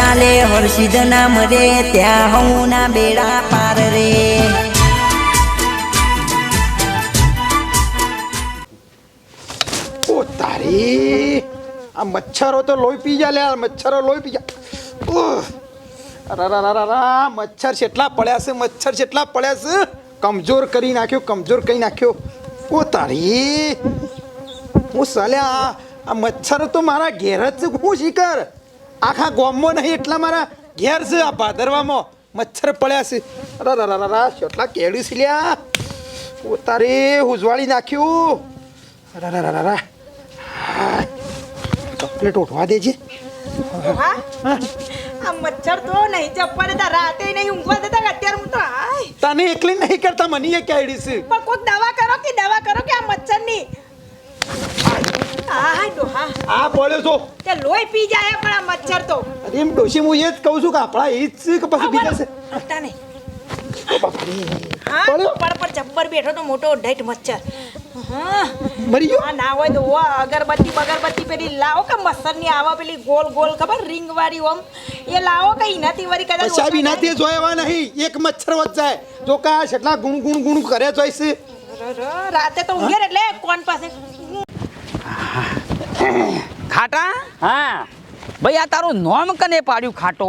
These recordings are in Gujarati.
ચાલે, હર્ષિદ નામ રે, ત્યાં હું ના બેડા પાર રે. ઓ તારી, આ મચ્છરો તો લોહી પી જા લે, આ મચ્છરો લોહી પી જા રા રા મચ્છર કેટલા પડ્યા છે, મચ્છર કેટલા પડ્યા છે. કમજોર કરી નાખ્યો, કમજોર કરી નાખ્યો. ઓ તારી, હું સલ્યા આ- મચ્છર તો મારા ઘેર જ હું શીકર. આખા ગોમમાં નહીં એટલા મારા ઘેર છે. આ ભાદરવામાં મચ્છર પડ્યા છે. રા કેટલા કેળ્યું છે લ્યા. ઉતારે ઉજવાળી નાખ્યું. અરારારારા. હા. ચોકલેટ ઉઠવા દેજે. હા? આ મચ્છર તો નહીં જપવા દેતા રાતે નહીં ઊંઘવા દેતા અત્યારે હું તો તને એકલી નહીં કરતા મને એ કેડી છે. પણ કોઈ દવા કરો કે દવા કરો કે આ મચ્છરની? આ પડ્યો છો. તે લોહી પી જાય પણ આ મચ્છર તો. અરે એમ ડોશી હું એ જ કહું છું કે આપણા એ જ કે પછી બીજા છે? આવતા નહીં. પડ્યો પર પર જબ્બર બેઠો તો મોટો ઢેટ મચ્છર. મરી ગયો? ના હોય તો અગરબત્તી બગરબત્તી પેલી લાવો કે મચ્છરની આવા પેલી ગોલ ગોલ ખબર રિંગ વાળી ઓમ? એ લાવો કે એનાથી વળી કદાચ સાહેબ એનાથી જોયા નહીં એક મચ્છર વચ જાય. જો કા ગુણ ગુણ ગુણ કરે જોઈ રાતે તો ઊંઘે એટલે કોણ પાસે? ખાટા? હા. ભાઈ આ તારું નોમ કને પાડ્યું ખાટો?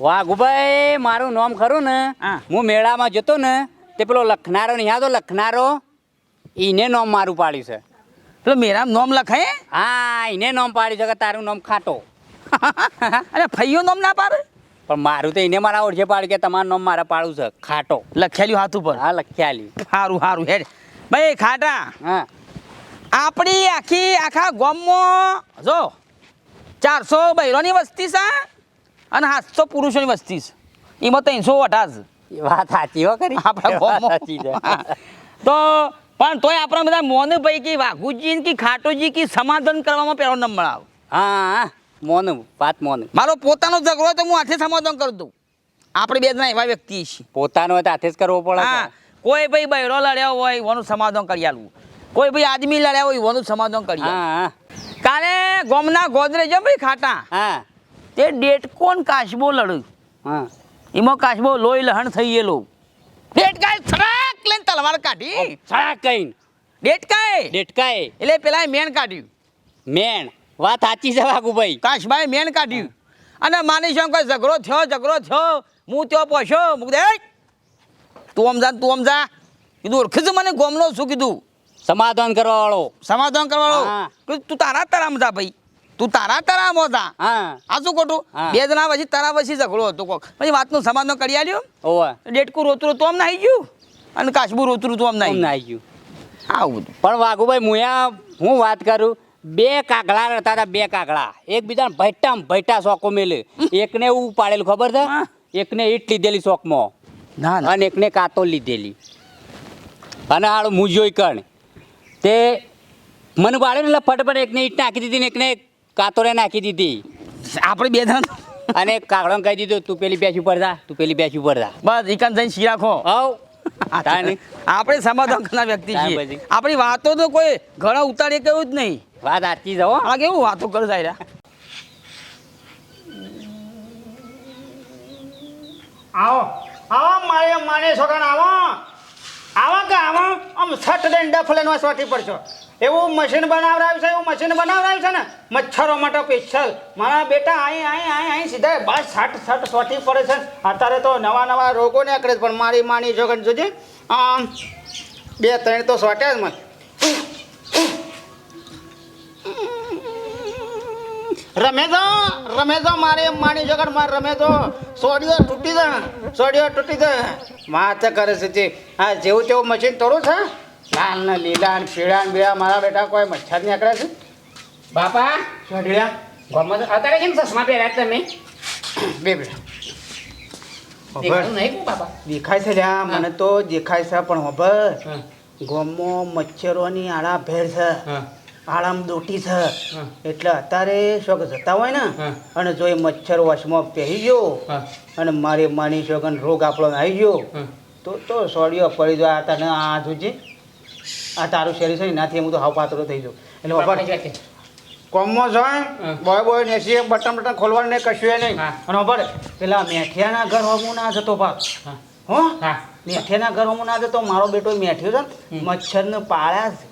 વાઘુભાઈ મારું નામ ખરું ને. હા. મેળામાં જતો ને તે પેલો લખનારો નહીં યાદો લખનારો? ઈને નામ મારું પાડ્યું છે. પેલો મેરામ નોમ લખાય? હા એને નામ પાડ્યું છે કે તારું નામ ખાટો. અને ફૈયો નોમ ના પાડે? પણ મારું તો એને મારા ઓળખે પાડ્યું કે તમારું નામ મારે પાડું છે ખાટો. લખેલું હાથ ઉપર હા લખ્યાલી સારું સારું હેડ. ભાઈ ખાટા. હા. આપણી આખી આખા ગામમાં જો ચારસો બૈરોની વસ્તી છે અને સાતસો પુરુષોની વસ્તી છે. એમાં ત્રણસો અઢાર વાત સાચી હો કરી આપણા ગામમાં. સાચી તો પણ તોય આપણા બધા મોન કે વાઘુજી કે ખાટોજી કે સમાધાન કરવામાં પહેલો નંબર આવે. હા મોનું વાત મોનુ. મારો પોતાનો ઝઘડો તો હું હાથે સમાધાન કરી દઉં. આપણે બે જણા એવા વ્યક્તિ છીએ. પોતાનો હોય તો હાથે જ કરવો પડે હા કોઈ ભાઈ બૈરો લડ્યો હોય એનું સમાધાન કરી આલવું. કોઈ ભાઈ આદમી લડ્યા હોય એવાનું સમાધાન કરી હા કાલે ગોમના ગોદરે હો ભાઈ ખાટા. હા. તે ડેટકોન કાશબો લડ્યું. હા. એમાં કાશબો લોહી લહણ થઈ ગયેલો. ડેટકાય સરાક લઈને તલવાર કાઢી. સળા કઈ ડેટકાય ડેટકાએ. એટલે પેલા મેણ કાઢ્યું. મેણ. વાત સાચી છે વાઘુભાઈ કાશભાઈ મેણ કાઢ્યું. અને માની શું કોઈ ઝઘડો થયો ઝઘડો થયો. હું ત્યાં પહોંચ્યો મૂક દે તું આમ જા ને તું આમ જા. કીધું ઓળખે મને ગોમનો શું કીધું? સમાધાન કરવા વાળો સમાધાન કરવા વાળો તું તારા તારા મજા ભાઈ. તું તારા તારા મોતા હા. આ શું ખોટું. બે જણા પછી તારા પછી ઝઘડો હતો કોક. પછી વાતનું સમાધાન કરી આલ્યો? ઓવે. ડેટકું રોતું રોતું આમ નાહી ગયું? અને કાશબુ રોતું રોતું આમ નાહી નાઈ ગયું? આવું બધું. પણ વાઘુભાઈ મુયા હું વાત કરું બે કાગડા રહેતા હતા બે કાગડા એકબીજાને ભટ્ટા ભટ્ટા શોકો મેલે. એકને એવું પાડેલું ખબર છે. એકને ઈટ લીધેલી શોકમાં ના અને એકને કાતો લીધેલી. અને હાલ મુજોઈ કણ તે મને વાળ્યું ને એટલે ફટફટ એકને ઈટ નાખી દીધી ને એકને કાતોરે નાખી દીધી. આપણે બે જણા? અને કાગડોને કહી દીધું તું પેલી બેસી ઉપર જા તું પેલી બેસી ઉપર જા. બસ ઈકન જઈને શી રાખો? હવ. આપણે સમાધાન કરનાર વ્યક્તિ છીએ. આપણી વાતો તો કોઈ ઘણા ઉતારી કેવું જ નહીં. વાત સાચી જાઓ હો. આ કેવું વાતો કરો સાહેબ? આવો. આવો મારે માને છોકરા આવો. આમ છઠ દઈને ડફલેનો સોટી પડશો એવું મશીન બનાવડાવ્યું છે, એવું મશીન બનાવડાવ્યું છે ને? મચ્છરો માટે સ્પેશિયલ મારા બેટા અહીં અહીં અહીં અહીં સીધા બસ છટ છટ સોટી પડે છે. અત્યારે તો નવા નવા રોગો નીકળે છે, પણ મારી માની જોગન જોજે. આમ, બે, ત્રણ તો સોટ્યા જ મને. રમેજો રમેજો, મારે એમ માની જગડ રમે રમેજો. સોડિયો તૂટી દે સોડિયો તૂટી દે માથે કરે છે આ જેવું તેવું મશીન તોડું છે. લાલ ને લીલા ને પીળા ને બીળા મારા બેટા કોઈ મચ્છર નીકળે છે? બાપા સોડિયા ગમત અત્યારે કેમ ચશ્મા પહેર્યા તમે? બે બેટા દેખાય છે લ્યા મને તો દેખાય છે પણ ખબર? ગોમમાં મચ્છરોની આડા ભેળ છે. આળામ દોટી છે. એટલે અત્યારે શોખ જતા હોય ને અને જો એ મચ્છર વશમાં પહેરી ગયો અને મારી માની શોખન રોગ આપણો આવી ગયો તો તો સોડિયો પડી જાય આ તને આ જોજે. આ તારું શરીર છે ને નાથી હું તો હાવ પાતળો થઈ જાઉં. એટલે બાપા કોમમાં જાય બોય બોય નેસી બટન બટન ખોલવાનું નહીં કશું એ નહીં. અને ખબર પેલા મેઠિયાના ઘર હમું ના જતો ભાગ હો. મેઠિયાના ઘર હમું ના જતો મારો બેટો મેઠ્યો છે ને મચ્છરને પાળ્યા છે.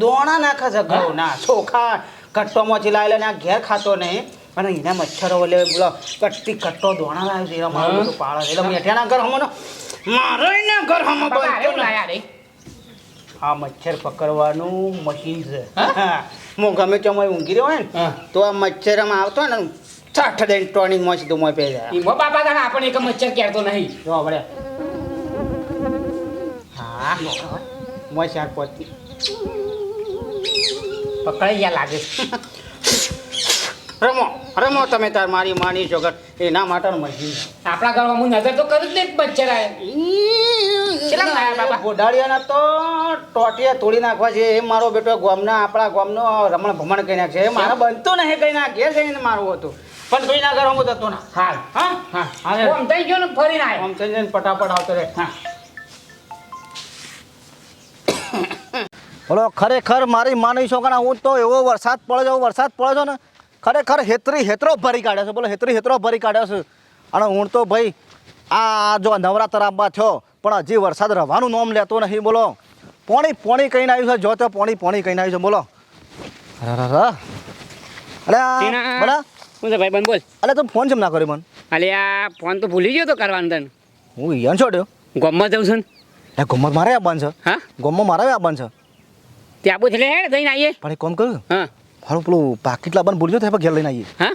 દોણા નાખે છે ઘઉં. ના ચોખા કટ્ટોમાંથી લાવી ને આ ઘેર ખાતો નહીં. અને એના મચ્છરો ઓલે બોલો કટ્ટી કટ્ટો દોણા લાવે છે મારો પાળે છે. એટલે મેઠિયાના ઘર હમું મારો એના ઘર હમું બાપા, અરે બનતો હું ને. લાયા રે આ મચ્છર પકડવાનું મશીન છે. હા? ગમે ત્યાં મોય ઊંઘી રહ્યો હોય ને તો આ મચ્છર આમાં આવતો ને ચાઠ દઈને ટોનિંગમાં સીધું મોય પે જાય. ઈમો બાપા તારા આપણને એક મચ્છર કેરતો નહીં. જો આપણે. હા. મોય ચાર પહોંચી પકડાઈ ગયા લાગે. રમો રમો તમે તાર મારી માની ચોગટ એના માટેનું મશીન આપણા ઘરમાં હું નજર તો કરું જ નહીં મચ્છર આયા કેટલા લાયા બાપા? ગોડાળિયાના તો ટોટિયા તોડી નાખવા છે. એ મારો બેટો ગામના આપણા ગામનો રમણ ભમણ કરી નાખશે એ મારે બનતું નહીં કઈ ના ઘેર જઈને મારવું હતું. પણ કોઈ ના ઘર હું થતું ના. હાલ. હા? હા હાલે. આમ થઈ ગયો ને ફરીને આવ્યો આમ થઈ જઈને પટાપટ આવતો રે હા. બોલો ખરેખર મારી માની છોકરા હું તો એવો વરસાદ પડે છે વરસાદ પડે છે ને ખરેખર હેતરી હેતરો ભરી કાઢે છે. બોલો હેતરી હેતરો ભરી કાઢ્યો છે. અને હું તો ભાઈ આ જો નવરાત્ર આંબા થયો પણ હજી વરસાદ રવાનું નોમ લેતો નહીં બોલો. પોણી પોણી કહીને આવ્યું છે જો તો પોણી પોણી કહીને આવ્યું છે બોલો. અરે અરે અરે. અરે હું તો ભાઈ બંધ બોલ. અરે તું ફોન કેમ ના કર્યો મને? અલે આ ફોન તો ભૂલી ગયો તો કરવાનું તને. હું ઈયાન છોડ્યો? ગમમાં જવું છું ને. એ ગમત મારે આવવાનું છે? હા? ગમમાં મારે આવવાનું છે? ત્યાં એટલે જઈને આવીએ પણ કામ હા. મારું પેલું પાકીટ લાવવાનું ભૂલી ગયો તો ઘેર લઈને આવીએ હા?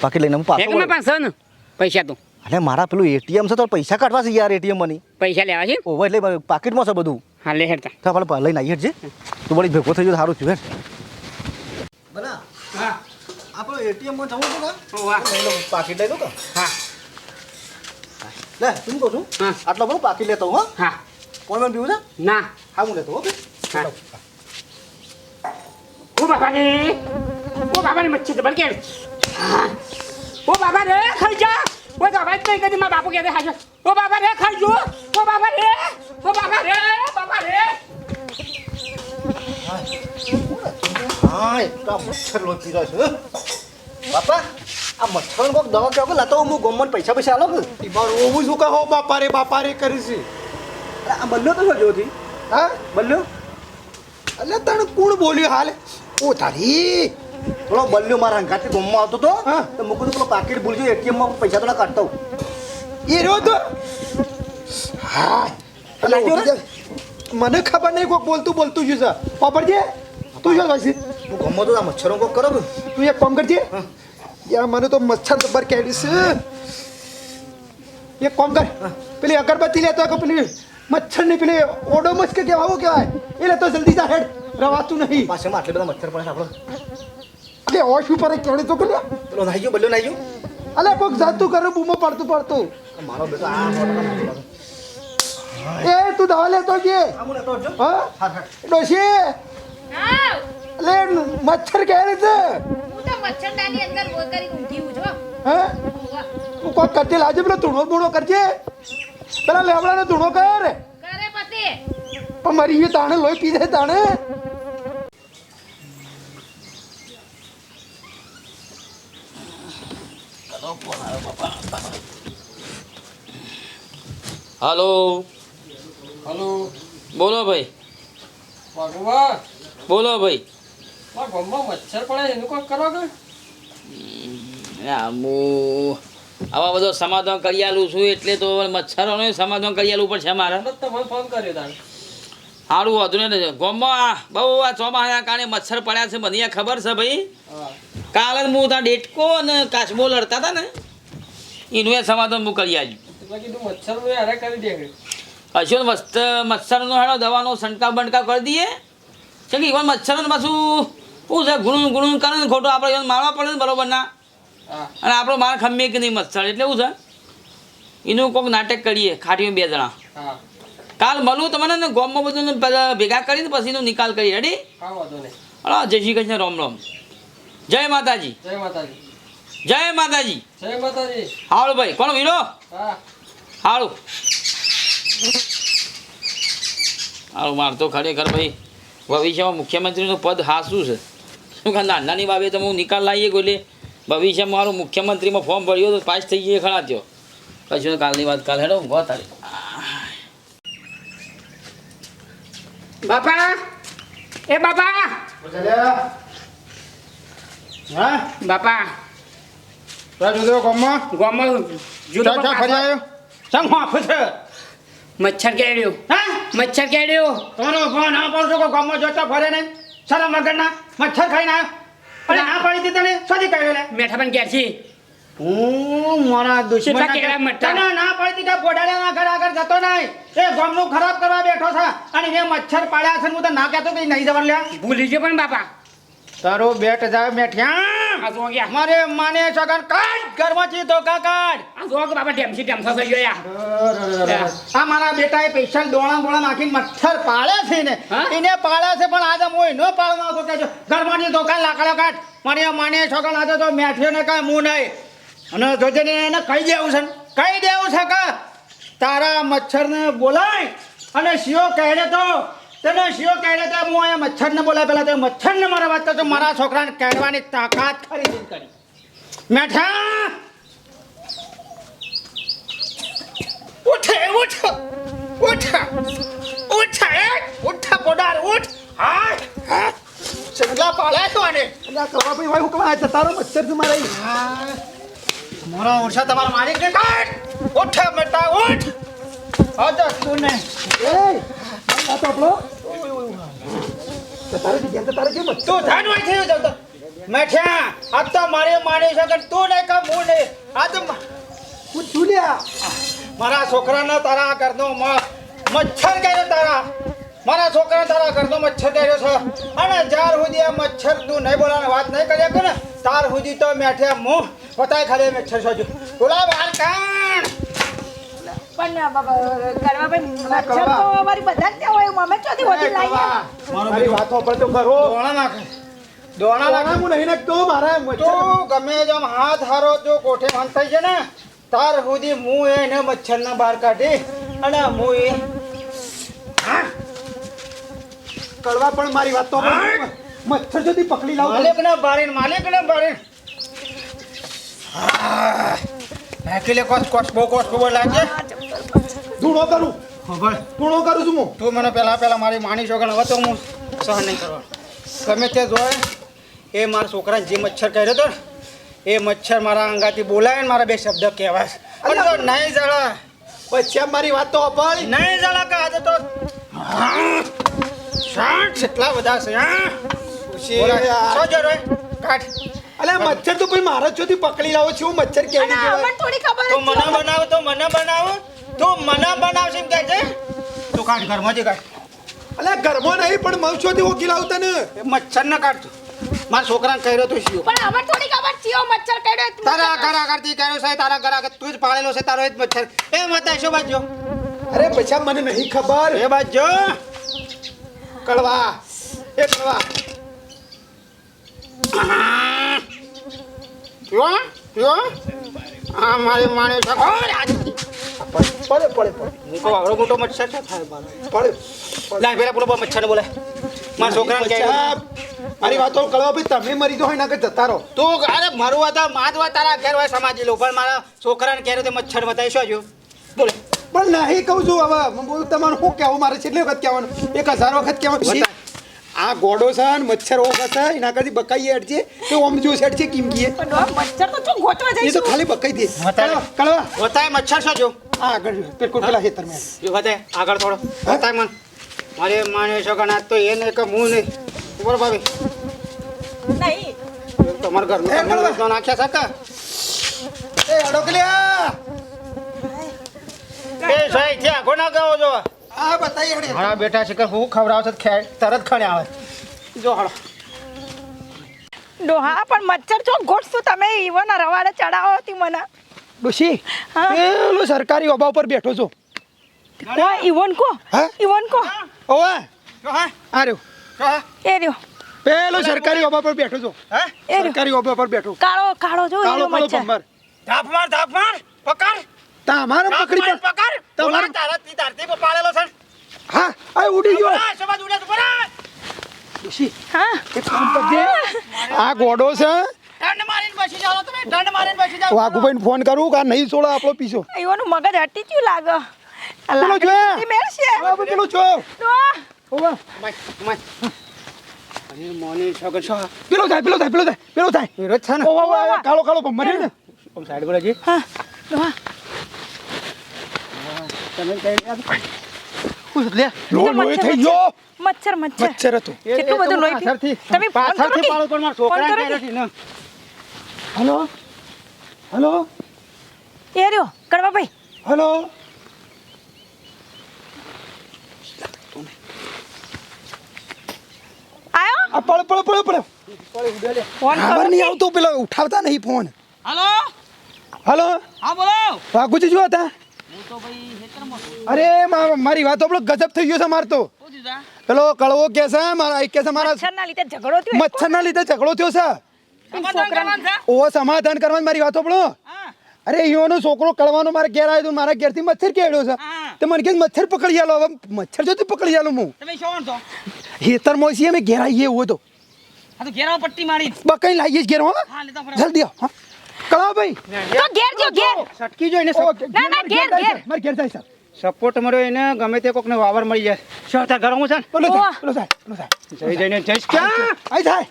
પાકીટ લઈને હું પાછો પૈસા તો. અરે મારા પેલું એટીએમ છે તો પૈસા કાઢવા છે યાર એટીએમ મની પૈસા લેવા છે? ઓહો એટલે પાકીટમાં છે બધું. હા લે હેડતા તો. આપણે લઈને આવીએ હેડજે તું વળી ભેગો થઈ ગયો સારું થયું હેર બના હા. આપણો એટીએમમાં જવું છે ઓ વાહ. પાકીટ લઈ લો તો. હા. લે શું કહું છું? હા. આટલો બધો પાકીટ લેતો હો હા. કોણ કોણ પીવું છે? ના. હા હું લેતો ઓકે. હા. ઓ બાબા રે ઓ બાબા રે મચ્છી ડબલ કેમ ઓ બાપા રે ખાઈ જા. ઓ બાપા જ નહીં કદી મારા બાપુ કહેતે ખાજો ઓ બાબા રે ખાઈ જો ઓ બાપા રે. ઓ બાપા રે બાબા રે. હા એટલા મચ્છર લોચી રહ્યો છે બાપા આ મચ્છર કોઈક દવા કેવો લાતો હું ગમન પૈસા પૈસા આલો કે? એમાં રોવું શું કહો? બાપા રે બાપા રે કરી છે. આ બલ્યો તો શું જોથી હા બલ્યો? એટલે તણ કોણ બોલ્યું? હાલ. ઓ તારી પેલો બલ્યો મારા હંગાથી ગમમાં આવતો તો. તો મૂકું તો પેલો પાકીટ ભૂલજો એટીએમમાં પૈસા થોડા કાઢતો એ રહ્યો તો. હા. મને ખબર નહીં કોઈ બોલતું બોલતું છે પાપડજે તું શું વાસી હું ગમો તો આ મચ્છરો કોક કરો તું. એક કામ કરજે. યાર મને તો મચ્છર દબર કેડી છે. એક કામ કર. પેલી અગરબત્તી લેતો કે પેલી મચ્છરની પેલી ઓડોમસ કે કેવા આવું કહેવાય. એ લેતો જલ્દી જા હેડ. રવાતું નહીં. પાછળમાં આટલે બધા મચ્છર પડે આપણો. અલે ઓશ ઉપર કેડી તો કર્યા પેલો નાઈ ગયો બલ્યો નાઈ ગયો. અલે કોક જાતું કરે બૂમો પડતું પડતું. મારો બેટો આ. એ તું દવા લેતો કે? હું? ડોશી? અલે મચ્છર કેળે છે? હું તો મચ્છરદાની અંદર ગોળ કરી ઊંઘી હું. હે? તું કોક કરજે લાજે પેલો ધૂણો બૂણો કરજે. પેલા લેવડાનો ધૂણો કર. કરે પતે. પણ મરી ગયું તાણે લોહી પી જાય તાણે. હલો. હલો. બોલો ભાઈ. બોલો ભાઈ. ગામમાં મચ્છર પડે એનું કોઈ કરો કે? હું આવા બધો સમાધાન કરી આલું છું એટલે તો મચ્છરોને સમાધાન કરી આલું પડશે મારે. તમને ફોન કર્યો તારે. સારું વધુ ને ગોમમાં બહુ આ ચોમાસાના કારણે મચ્છર પડ્યા છે. મને ખબર છે ભાઈ. કાલે હું ત્યાં ડેટકો અને કાચબો લડતા હતા ને. એનું એ સમાધાન હું કરી આવ્યું મસ્ત મચ્છરનો હેડો દવાનો છંટકાવ બંટકાવ કરી દઈએ. છે કે ઈવન મચ્છરને પાછું શું છે? ગુણું ગુણું કરે ને ખોટું આપણે મારવા પડે ને બરોબર ના. અને આપણો માર ખમીએ કે નહીં મચ્છર? એટલે શું છે. એનું કોઈક નાટક કરીએ ખાટીમાં બે જણા. હા. કાલ મળું તમને ને ગોમમાં બધું ભેગા કરીને પછી એનો નિકાલ કરી રેડી હા જય શ્રી કૃષ્ણ રામ રામ. જય માતાજી. જય માતાજી. જય માતાજી. જય માતાજી. હાલો ભાઈ કોણ વીરો? હાળું. હાળું મારતો માર તો ખરેખર ભાઈ ભવિષ્યમાં મુખ્યમંત્રીનું પદ હાસું છે. શું કે નાની બાબે તો હું નિકાલ લાવીએ ગોલે ભવિષ્યમાં મારું મુખ્યમંત્રીમાં ફોર્મ ભર્યો તો પાસ થઈ જઈએ ખરા થયો. પછી કાલની વાત કાલ હેડો ગો તારી બાપા! એ બાપા! હા? બાપા! ત્યાં જુદો ગામમાં ગામમાં જુદો ચા ફરી આવ્યો ચમ હાફ છે? મચ્છર કેડ્યો. હા? મચ્છર કેડ્યું. તમારો ફોન ના પાડશો કે ગામમાં જોતા ફરે નહીં શરમ વગરના મચ્છર ખાઈને આવ્યો. અને આ પાડી દીધા તને? સોધી કાઢ્યો લે મેઠા પણ ક્યારે છે હું મારા દુશ્મન મટ્ટા? તને ના પડતી કે પોડાળિયાના ઘર આગળ જતો નહીં. એ ગામનું ખરાબ કરવા બેઠો છે અને એ મચ્છર પાળ્યા છે હું તો ના કહેતો કે નહીં જવાનું લ્યા. ભૂલી ગયો પણ બાપા. તારો બેટ જાય મેઠ્યા. આ જો ગયા. મારે માને સગન કાઢ ઘરમાંથી ધોકા કાઢ. આ જો બાપા ટેમસી ટેમસા થઈ ગયા આ મારા બેટાએ પૈસા દોણા બોણા નાખીને મચ્છર પાળે છે ને. એને પાળે છે પણ આજે હું એનો પાળવાનો હતો કે ઘરમાંથી ધોકા લાકડા કાઢ. મારી માને સગન આજે તો મેઠ્યો ને કાંઈ મું નહીં. અને જોજે ને એને કહી દેવું છે કહી દેવું છે કે તારા મચ્છરને બોલાય અને શિયો કહેડે તો તને શિયો કહેડે તો હું અહીંયા મચ્છરને બોલાય. પહેલાં તો મચ્છરને મારા વાત કરતો મારા છોકરાને કહેવાની તાકાત ખરી જ કરી મેઠા! ઉઠે ઉઠ ઉઠ ઉઠ એ ઉઠ પોડાર ઉઠ. હા ચંગલા પાળે છો અલ્યા કવા ભાઈ ભાઈ હું કવા તારો મચ્છર તું મારે મોરો ઓરસા તમારા માલિક ને કાઢ! ઉઠ બેટા ઉઠ! હજ તું ને એ આ તો આપણો તારે કે તો તારે કેમ? તું ધન હોય થયું જતો મેઠ્યા આ તો મારે માણે છે કે તું ને કે હું ને આ તો હું છું મારા છોકરાના તારા ઘરનો મચ્છર કર્યો તારા. મારા છોકરા તારા ઘરનો મચ્છર ડેર્યો છે. અને જ્યાર સુધી આ મચ્છર તું નહીં બોલાવાની વાત નહીં કરી કરે ને તાર સુધી તો મેઠ્યા મું પોતાય ખાલી મચ્છર સોજો બોલા બાર કાણ. પણ બાબા કરવા ભાઈ મચ્છર તો અમારી બધા જ હોય ચોથી હોતી મારી વાતો પર તો કરો. દોણા નાખે. દોણા નાખે. હું નહીં નાખતો મારા મચ્છર. ગમે જેમ હાથ હારો જો કોઠે થઈ છે ને તાર સુધી હું એને મચ્છરના બહાર કાઢી અને હું એ કડવા પણ મારી વાત તો મચ્છર સુધી પકડી લાવ. માલિકને બારીને માલિકને બારીને. નાખી લે કોસ કોસ બહુ કોસ બહુ લાગે? ધૂણો કરું. ખબર. ધૂણો કરું છું હું. તું મને પહેલા પહેલા મારી માની છોકરા હવે તો હું સહન નહીં કરવા ગમે તે જોય એ મારા છોકરાને જે મચ્છર કર્યો હતો એ મચ્છર મારા અંગાથી બોલાય ને મારા બે શબ્દ કહેવાય. પણ તો નહીં જળા પછી મારી વાત તો અપાળી નહીં જળા કે આજે તો એટલા બધા છે હા? બોલા, સો જોરો એ? કાઢ. અલ્યા મચ્છર તો કોઈ મારા ચોથી પકડી લાવો છું મચ્છર કેવી કહેવાય થોડી ખબર તો જ મને બનાવો તો મને બનાવો. તો મને બનાવશે એમ કહે છે. તું કાઢ ઘરમાંથી કાઢ. અલ્યા ઘરમાં નહીં પણ મઉ ચોથી ઓકી લાવતા ને એ મચ્છર ના કાઢતો મારા છોકરાને કર્યો તો શિયો પણ અમર થોડી ખબર છે ઓ મચ્છર કર્યો તારા ઘર આગળથી કર્યો છે તારા ઘર આગળ તું જ પાળેલો છે તારો એ જ મચ્છર. એ મત શું બાજુ? અરે પછી આ મને નહીં ખબર. એ બાજુ. કડવા એ કડવા પીવો પીવો આ મારી માણે પડે પડે પડે. હું કહું આવડો મોટો મચ્છર છે. થાય. પડે. લાય પેલા પૂરો મચ્છર ને બોલે. મારા છોકરાને કહે મારી વાતો કડવા ભાઈ તમે મરી દો એના કે જતા રહો તું અરે મારું હતા માત વાત તારા ઘેર હોય સમાજી લો પણ મારા છોકરાને કહેરો તે મચ્છર બતાવી શું જો બોલે. પણ નહીં કહું છું હવે હું બોલું તમારે શું કહેવું? મારે કેટલી વખત કહેવાનું. એક હજાર વખત કહેવાનું. આ ગોડો છે ને મચ્છર ઓગા છે એના કરતી બકાઈ અડશે તો ઓમ જો સેટ છે કિમ કીએ? મચ્છર તો શું ગોતવા જાય તો ખાલી બકાઈ દે. કળવા, કળવા મચ્છર શું જો આ આગળ પેલું પેલા ખેતરમાં જો બતાય આગળ થોડો. બતાય મન. મારે માને છો આજ તો એ નહીં કે હું નહીં. ઉપર ભાભી નહીં. તમારા. વેચવા નાખ્યા છે કે? એ અડોકલ્યા! એ સહી છે આખો ના જો? આ બતાઈ હડે. મારા બેટા છે કે હું ખવડાવશે તો તરત ખણે આવે. જો હળો ડોહા પણ મચ્છર છો? ગોઠશું તમે ઈવન રવાડે ચડાવો હતી મને. ડોશી હા? સરકારી ઓબા ઉપર બેઠો છો. કો ઈવન કો? હા? ઈવન કો? ઓવે? હા. આ રહ્યો. એ રહ્યો. પેલો સરકારી ઓબા પર બેઠો છો. હે? એ સરકારી ઓબા પર બેઠો. કાળો કાળો જો કાળો કાળો મચ્છર. ભમર ધાપ માર ધાપ માર પકડ. તા અમારે પકડી પર પકડ તમારે- બોલા તારા તી તારતી પર પાડેલો છે હા આ ઉડી ગયો બોલા, શોભા ઉડે તો બોલા. ડોશી હા એક કામ કરજે આ ગોડો છે વાઘુભાઈને ફોન કરું કે નહીં છોડે આપણો પીછો? એવાનું મગજ હટી ગયું લાગે. આ પેલો જો મેળશે. હા, જો પેલો થાય પેલો થાય પેલો થાય પેલો થાય. વિરોધ છે ને? કાળો કાળો ભમર ને સાઈડ બોલે જી હા. તમે કઈ લે. લો લોહી થઈ ગયો. મચ્છર મચ્છર. મચ્છર હતો. કેટલું બધું લોહી તમે પાછળથી કે? પણ મારા ફોન છોકરાને કરો કઈ કે? નથી ને. હલો? હલો? એ રહ્યો કડવાભાઈ. હલો? આયો? આ પળ પળ પળ પળ ફોન ખબર નહીં આવતો પેલો ઉઠાવતા નહીં ફોન હાલો? હલો? હા બોલો. વાઘુજી જો હતા હું. અરે મારી વાત આપણો ગજબ થઈ ગયો છે માર તો? પેલો કળવો કે છે મારા કે છે મારા મચ્છરના લીધે ઝઘડો થયો મચ્છરના લીધે ઝઘડો થયો છે. સમાધાન કરવાનું છે? ઓ સમાધાન કરવાની મારી વાતો આપણો અરે યોનો છોકરો કળવાનો મારા ઘેર આવ્યો તો મારા ઘેરથી મચ્છર કેળ્યો છે. તો તે મને કે મચ્છર પકડી આલો હવે મચ્છર જો પકડી આલો હું. તમે શું છો? હેતરમાં છીએ અમે ઘેર આવીએ એવું તો. આ તો ઘેરામાં પટ્ટી મારી બકઈ લાવીએ ઘેર હો. હા જલ્દી આવ હા. કળાવ ભાઈ. તો ઘેર જો ઘેર. સટકી જો એને ના, ના, ઘેર, ઘેર. મારે ઘેર જાય છે સપોર્ટ મળ્યો એને ગમે તે કોકને વાવર મળી જાય. શું ઘર હું છે? પેલો. થાય પેલો થાય પેલો થાય જઈ જઈને જઈશ ક્યાં? આઈ થાય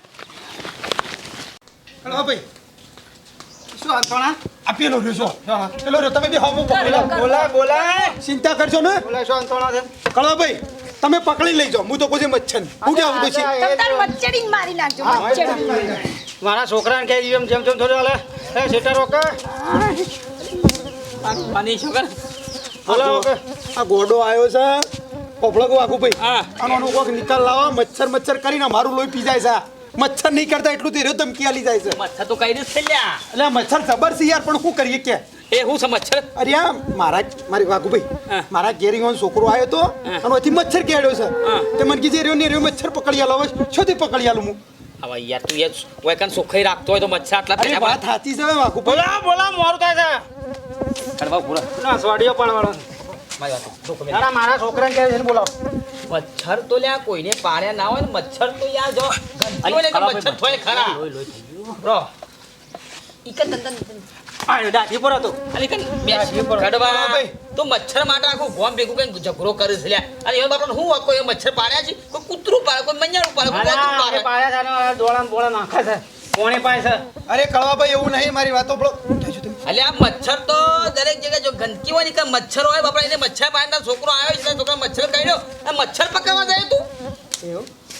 કળાવ ભાઈ. શું અંતોણા આ? પેલો રહ્યો છો પેલો રહ્યો તમે બી હામું ચિંતા કરશો ને. બોલાય શું છે? તમે પકડી લઈ જાઓ. હું તો કોઈ મચ્છર. હું કે આવું પછી? મચ્છરી મારી નાખજો મચ્છરી મારા છોકરાને કહી દીધું જેમ જેમ થોડું હાલે. એ સેટર ઓકે પાણી છોકર કર બોલો ઓકે આ ગોડો આવ્યો છે. પોપડો આખું ભાઈ. હા. આનો કોક નિકાલ લાવો. મચ્છર મચ્છર કરીને મારું લોહી પી જાય છે. મચ્છર નહીં કરતા એટલું તેરો રહ્યો ધમકી આલી જાય છે. મચ્છર તો કઈ દે છે લ્યા? એટલે મચ્છર જબર છે યાર પણ શું કરીએ કે? એ હું છે? મચ્છર અરે આ મારા મારી વાઘુભાઈ મારા ઘેરી વાનો છોકરો આવ્યો તો. અને ઓથી મચ્છર કેળ્યો છે. તે મને કીધે રહ્યો ને રહ્યો મચ્છર પકડી આલો. હવે તે પકડી આલું હું? હવે યાર તું યાર વેકન સોખાઈ રાખતો હોય તો મચ્છર આટલા અરે વાત સાચી છે વાઘુ બોલા બોલા મોરું થાય છે. કડવા પૂરા ના સોડિયો પાડવાનો. મારી છોકરાને કહે છે બોલાવો. મચ્છર તો લ્યા કોઈને પાડ્યા ના હોય ને મચ્છર તો યાર જો મચ્છર થોય ખરા. રો. ઈકન તન તન તન. આ દાઢી પર હતો. અલી કન બેસ કડવા તો મચ્છર માટે આખું ગોમ ભેગું કઈ ઝઘડો કરે છે લ્યા. અને એનો બાપનો હું વાંકો એ મચ્છર પાડ્યા છે? કોઈ કૂતરું પાડે કોઈ મંજારું પાડે કોઈ વાતું પાડે. પાયા છે ને દોડા બોળા નાખે છે. કોણે પાય અરે કળવાભાઈ એવું નહીં મારી વાતો પેલો ઉઠો છો તમે. એટલે આ મચ્છર તો દરેક જગ્યાએ જો ગંદકી હોય ને કે મચ્છર હોય બાપા એને મચ્છર પાડનાર છોકરો આવ્યો છે છોકરા મચ્છર કાઢ્યો? આ મચ્છર પકડવા જાય તું?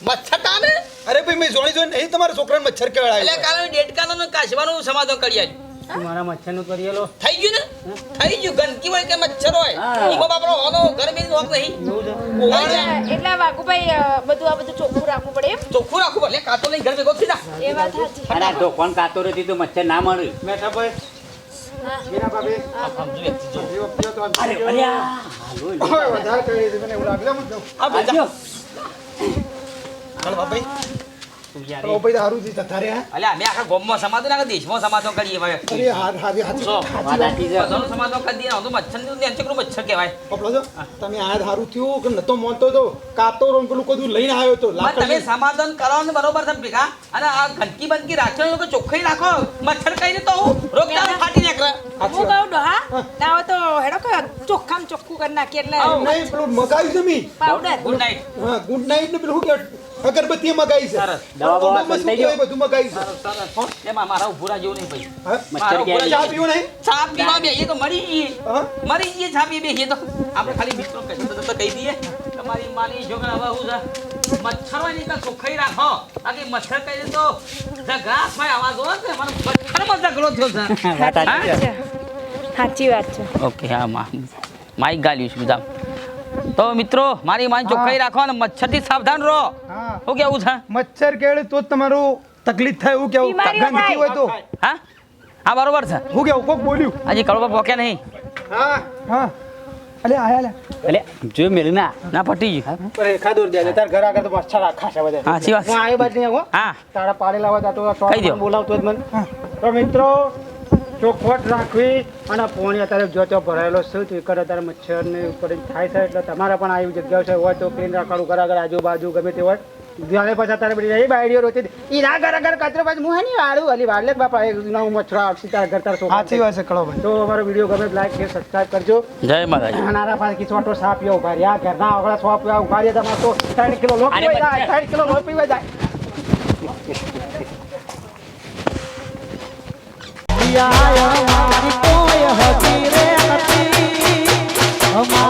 મચ્છર તાને અરે ભાઈ મેં જોઈ જોઈ નહીં તમારા છોકરાને મચ્છર એટલે કાલે ડેટકાનો ને કાશવાનું સમાધાન કરી આલ્યું તું મારા મચ્છરનું કરીએલો થઈ ગયું ને? થઈ ગયું. ગંદકી હોય કે મચ્છર હોય? એમાં બાપરો હોનો ગરમી નો નહીં. થઈ જાય. એટલે બધું આ બધું ચોખ્ખું રાખવું પડે એમ? ચોખ્ખું રાખવું પડે. કાતો નહીં ઘર ભેગો થઈ જા એ વાત સાચી. અને આ ઢોકવાન કાતો રહી તો મચ્છર ના મળે. બેઠા ભાઈ. મીરા આ સમજુ વ્યક્તિ જો. તો અરે. હાલો વધારે કરી દીધું મને એવું. આ તું યાર એ. કળવાભાઈ હારું છે જતા રહ્યા અલ્યા અમે આખા ગામમાં સમાધાન આખા દેશમાં સમાધાન કરીએ ભાઈ અરે હાર હારી હાચી સો. વાત સાચી છે. સમાધાન કરી દઈએ તો મચ્છર ને નેચકડું મચ્છર કહેવાય. પકડો છો? તમે આ હારું થયું કે નતો મોનતો તો કાતો રોમ પેલું કદું લઈને આવ્યો તો તમે સમાધાન કરો ને બરોબર છે ભેગા. અને આ ગંદકી બંદકી રાખજો લોકો ચોખ્ખાઈ રાખો. મચ્છર કઈ તો હું ફાટી નીકળે. હું કહું ડોહા ના હોય તો હેડો કે ચોખ્ખામ ચોખ્ખું કરી નાખીએ એટલે નહીં પેલું મગાવ્યું છે પાવડર ગુડ નાઇટ હા ગુડ નાઇટ ને પેલું કે અગરબત્તી મગાઈ છે. દવા બવા શું સંતાઈ ગયો? કહેવાય બધું મગાવી છે? એમાં મારા ઉભુરા જેવું નહીં ભાઈ. હા? મચ્છર ક્યાં ચા આવી? નહીં. ચા પીવા બેહીએ તો મરી મરી જઈએ ચા પી બેહીએ તો આપણે ખાલી મિત્રો કહી તો કહી દઈએ. તમારી માની છોકરા હવે હું મચ્છર હોય ને તો ચોખ્ખાઈ રાખો. બાકી મચ્છર કહી દે તો ઘાસ આવાજ હોય ને? મને મચ્છરમાં ઝઘડો થયો છે. સાચી વાત છે. ઓકે હા મા માઇક ગાલ્યું છું બધા તો મિત્રો મારી માની ચોખ્ખાઈ રાખો અને મચ્છરથી સાવધાન રહો. શું કેવું છે? મચ્છર કેળે તો તમારું તકલીફ થાય એવું કેવું? ગંદકી હોય તો? હા? હા બરોબર છે. હું કેવું? કોક બોલ્યું. હજી કડવા પોક્યા નહીં. હા. હા. અલે આયા લે અલે જો મેળ ના ના પટી ગયું. પર રેખા દૂર જાય તાર ઘર આગળ તો મચ્છર આખા છે બધા. સાચી વાત હું આ બાજુ હા. તારા પાડેલા હોય તો તો દો. બોલાવતો જ મને. તો મિત્રો ચોખવટ રાખવી અને પોણી અત્યારે જો તો ભરાયેલો શું તો એકર અત્યારે મચ્છર ને ઉપર થાય છે. એટલે તમારે પણ આવી જગ્યાઓ છે હોય તો ક્લીન રાખવાનું ઘર આગળ આજુબાજુ ગમે તે હોય. જાણે પછી અત્યારે બધી એ બાયડીઓ રોતી એ ના ઘર ઘર કચરો પાછું હું હે વાળું અલી વાળલે જ બાપા એક ના હું મચ્છરો આવશે તારા ઘર તારા સાચી વાત છે કળોભાઈ તો અમારો વીડિયો ગમે લાઈક શેર સબસ્ક્રાઈબ કરજો. જય મહારાજ નાના પાસે કિસ્વાટો સાપ યો ઊભા રહ્યા. ઘરના આગળ સોપ યો ઊભા રહ્યા તમારે તો ત્રણ કિલો પીવાય જાય ત્રણ કિલો જગ્યાએ અમારી કોઈ હતી રે નથી અમારી